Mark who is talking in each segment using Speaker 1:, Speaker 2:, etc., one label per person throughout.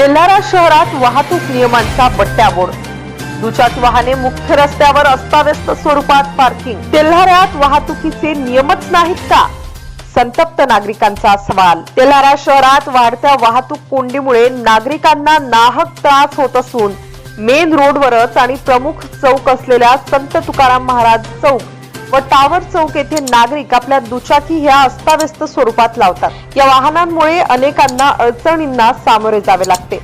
Speaker 1: तेल्हारा शहरात वाहतूक नियमांचा बट्ट्याबोळ दुचाकी वाहने मुख्य रस्त्यावर अस्ताव्यस्त स्वरूपात पार्किंग तेल्हाऱ्यात वाहतुकीचे नियमच नाहीत का? संतप्त नागरिकांचा सवाल. तेल्हारा शहरात वाढत्या वाहतूक कोंडीमुळे नागरिकांना नाहक त्रास होत असून मेन रोडवरच आणि प्रमुख चौक असलेल्या संत तुकाराम महाराज चौक व टावर चौक येथे नागरिक आपल्या दुचाकी ह्या अस्ताव्यस्त स्वरूपात लावतात. या वाहनांमुळे अनेकांना अडचणींना सामोरे जावे लागते.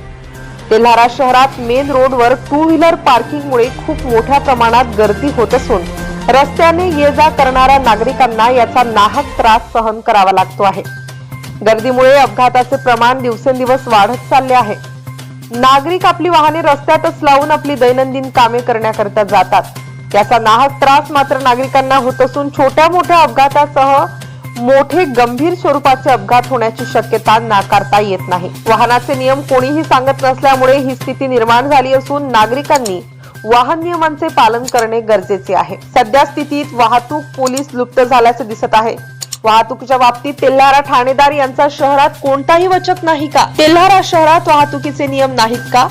Speaker 1: तेल्हारा शहरात मेन रोडवर टू व्हीलर पार्किंगमुळे खूप मोठ्या प्रमाणात गर्दी होत असून रस्त्याने ये जा करणाऱ्या नागरिकांना याचा नाहक त्रास सहन करावा लागतो आहे. गर्दीमुळे अपघाताचे प्रमाण दिवसेंदिवस वाढत चालले आहे. नागरिक आपली वाहने रस्त्यातच लावून आपली दैनंदिन कामे करण्याकरता जातात. याचा नाहक त्रास मात्र नागरिकांना होत असून छोट्या मोठ्या अपघातासह मोठे गंभीर स्वरूपाचे अपघात होण्याची शक्यता नाकारता येत नाही. वाहनाचे नियम कोणीही सांगत नसल्यामुळे ही स्थिती निर्माण झाली असून नागरिकांनी वाहन नियमांचे पालन करणे गरजेचे आहे. सध्या स्थितीत वाहतूक पोलीस लुप्त झाल्याचे दिसत आहे. वाहतुकीच्या बाबतीत तेल्हारा ठाणेदार यांचा शहरात कोणताही वचक नाही का? तेल्हारा शहरात वाहतुकीचे नियम नाहीत का?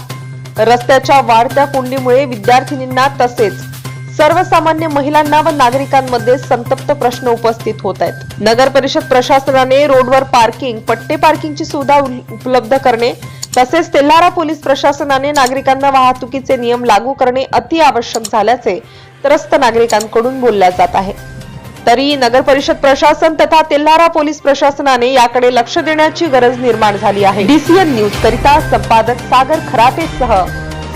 Speaker 1: रस्त्याच्या वाढत्या कोंडीमुळे विद्यार्थिनींना तसेच सर्वसामान्य महिलांना व नागरिकांमध्ये संतप्त प्रश्न उपस्थित होत आहेत. नगर परिषद प्रशासनाने रोडवर पार्किंग पट्टे पार्किंगची सुविधा उपलब्ध करणे तसेच तेल्हारा पोलीस प्रशासनाने नागरिकांना वाहतुकीचे नियम लागू करणे अति आवश्यक झाल्याचे त्रस्त नागरिकांकडून बोलल्या जात आहे. तरी नगर परिषद प्रशासन तथा तेल्हारा पोलीस प्रशासनाने याकडे लक्ष देण्याची गरज निर्माण झाली आहे. डीसीएन न्यूज करिता संपादक सागर खरापेसह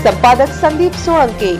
Speaker 1: संपादक संदीप सोळंके.